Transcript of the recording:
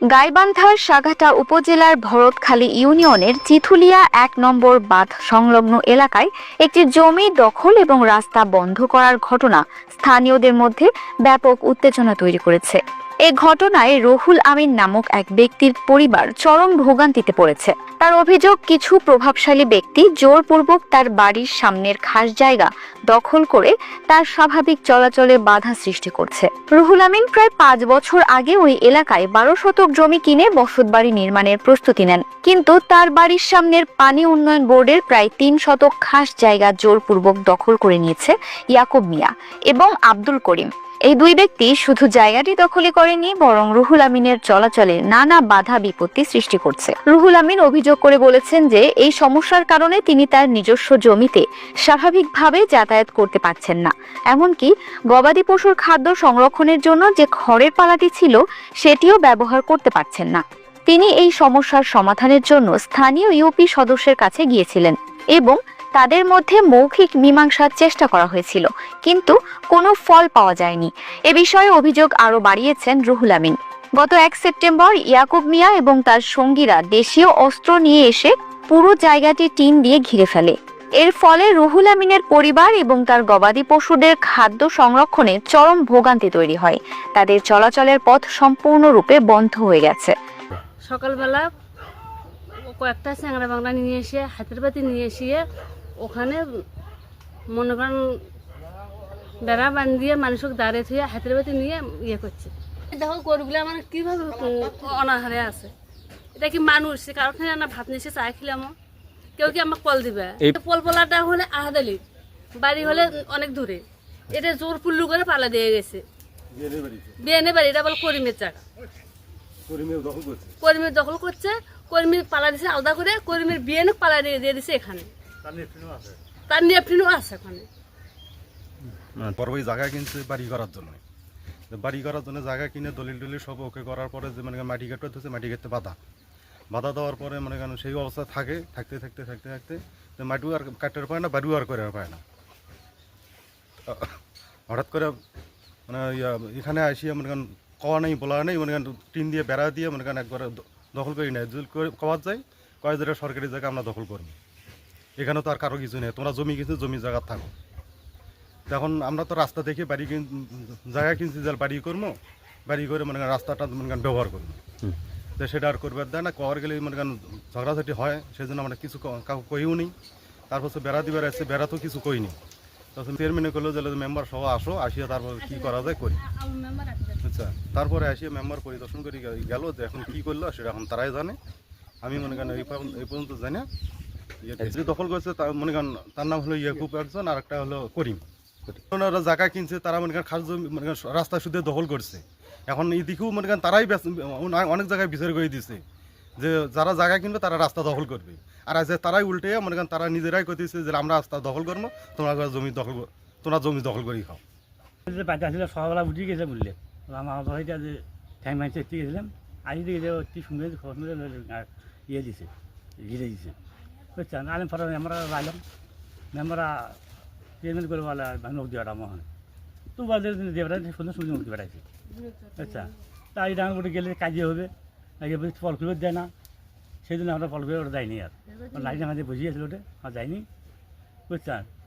গাইবান্ধার সাঘাটা উপজেলার ভরতখালী ইউনিয়নের চিথুলিয়া এক নম্বর বাঁধ সংলগ্ন এলাকায় একটি জমি দখল এবং রাস্তা বন্ধ করার ঘটনা স্থানীয়দের মধ্যে ব্যাপক উত্তেজনা তৈরি করেছে। এ ঘটনায় রহুল আমিন নামক এক ব্যক্তির পরিবার চরম ভোগান্তিতে পড়েছে। তার অভিযোগ, কিছু প্রভাবশালী ব্যক্তি জোরপূর্বক তার বাড়ির সামনের খাস জায়গা দখল করে তার স্বাভাবিক চলাচলে বাধা সৃষ্টি করছে। রুহুল আমিন প্রায় পাঁচ বছর আগে ওই এলাকায় বারো শতক জমি কিনে বসতবাড়ি নির্মাণের প্রস্তুতি নেন। কিন্তু তার বাড়ির সামনের পানি উন্নয়ন বোর্ডের প্রায় তিন শতক খাস জায়গা জোরপূর্বক দখল করে নিয়েছে ইয়াকুব মিয়া এবং আব্দুল করিম। এই দুই ব্যক্তি শুধু জায়গাটি দখলই করেনি বরং রুহুল আমিনের চলাচলে নানা বাধা বিপত্তি সৃষ্টি করছে। রুহুল আমিন অভিযোগ করে বলেছেন যে, এই সমস্যার কারণে তিনি তার নিজস্ব জমিতে স্বাভাবিকভাবে যাতায়াত করতে পারছেন না। এমনকি গবাদি পশুর খাদ্য সংরক্ষণের জন্য যে খড়ের পালাটি ছিল, সেটিও ব্যবহার করতে পারছেন না। তিনি এই সমস্যার সমাধানের জন্য স্থানীয় ইউপি সদস্যের কাছে গিয়েছিলেন এবং তাদের মধ্যে মৌখিক মীমাংসার চেষ্টা করা হয়েছিল, কিন্তু কোনো ফল পাওয়া যায়নি। এ বিষয়ে অভিযোগ আরও বাড়িয়েছেন রুহুল আমিন। গত এক সেপ্টেম্বর, ইয়াকুব মিয়া এবং তার সঙ্গীরা দেশীয় অস্ত্র নিয়ে এসে পুরো জায়গাটি টিন দিয়ে ঘিরে ফেলে। এর ফলে রুহুল আমিনের পরিবার এবং তার গবাদি পশুদের খাদ্য সংরক্ষণে চরম ভোগান্তি তৈরি হয়। তাদের চলাচলের পথ সম্পূর্ণরূপে বন্ধ হয়ে গেছে। সকালবেলা কয়েকটা চ্যাংড়া বাংলা নিয়ে এসে হাতের পাতি নিয়ে এসে ওখানে মনে করেন বেড়া বান্ধিয়ে মানুষকে দাঁড়িয়ে থুয়ে হাতের পাতি নিয়ে ইয়ে করছে। দেখো গরুগুলো আমার কীভাবে অনাহারে আছে। এটা কি মানুষ? সে কারোর খানে না ভাত নিয়ে এসে চা খেলাম? কেউ কি আমাকে কল দিবে? পল পোলাটা হলে আহাদালি। বাড়ি হলে অনেক দূরে। এটা জোর পুল্লু করে পালা দিয়ে গেছে। বিয়ানে বাড়ি? এটা বল করিমের জায়গা। করিমের দখল করছে। কর্মীর পালা দিছে, আলাদা করে কর্মীর বিয়ে পালা দিয়ে দিছে এখানে। তার নেফ্রিনও আছে এখানে। বড় ওই জায়গা কিনছে বাড়ি করার জন্য। বাড়ি করার জন্য জায়গা কিনে দলিল টলিল সব ওকে করার পরে যে মানে মাটি কাটতে হচ্ছে মাটি কাটতে বাধা। বাধা দেওয়ার পরে মানে কেন সেই অবস্থা থাকে, থাকতে থাকতে থাকতে থাকতে মাটিও আর কাটতে পায় না, বাড়িও আর করে পায় না। হঠাৎ করে মানে এখানে আসিয়া মনে করেন কওয়া নেই, বলা নেই, মনে করেন টিন দিয়ে বেড়া দিয়ে মনে করেন একবার দখল করি নেয় যদি কওয়া যায় কয় জায়গায় সরকারি জায়গা আমরা দখল করব। এখানে তো আর কারও কিছু নেই। তোমরা জমি কিনছো জমি জায়গা থাকো। তখন আমরা তো রাস্তা দেখে বাড়ি কিন- জায়গা কিনছি যে বাড়ি করব বাড়ি করে মনে করেন রাস্তাটা মনে করেন ব্যবহার করব। তো সেটা আর করবার দেয় না। কওয়ার গেলে মনে করেন ঝগড়াঝাটি হয় সেই জন্য আমরা কিছু কাউকে কইও নি। তারপর সে বেড়া দিবার আসছে বেড়া তো কিছু কইনি তখন চেয়ারম্যানে করল যে মেম্বার সহ আসো আসিয়া তারপর কি করা যায় করি। আচ্ছা তারপরে আসিয়া মেম্বার পরিদর্শন করে গেল যে এখন কি করল সেটা এখন তারাই জানে। আমি মনে করেন এই পর্যন্ত- জানি ইয়ে যে দখল করেছে তার মনে করেন তার নাম হলো ইয়াকুব একজন আর একটা হলো করিম। ওনারা জায়গা কিনছে তারা মনে করেন খাস মনে করেন রাস্তা শুধু দখল করছে। এখন এই দিকেও মনে করেন তারাই অনেক জায়গায় বিচার করে দিছে যে যারা জায়গা কিনবে তারা রাস্তা দখল করবে। আর আজ তারাই উল্টে, মনে করেন তারা নিজেরাই করতেছে যে আমরা রাস্তা দখল করব, তোমরা জমি দখল তোমরা জমি দখল করি খাও। যে বাচ্চা ছিল সকালবেলা উঠে গেছে বললে। আমার হয়তো যে ঠ্যাং মাইছে এটি গেছিলাম আজ দিকে যে অতি সুন্দর খবর ইয়ে দিছে, ঘিরে দিছে। বুঝছেন আলিম আমরা রাইলাম। পেমেন্ট বলে লোক দেওয়াটা মহান তো বলে দেবরা সুন্দর সুন্দর মুক্তি বেড়াইছে আচ্ছা তাই করে গেলে কাজে হবে। আগে ফল করে দেয় না। সেই জন্য আমরা করে ওটা যাইনি আর। লাইন আমাদের বুঝিয়েছিল ওটা। আর যাইনি। বুঝছেন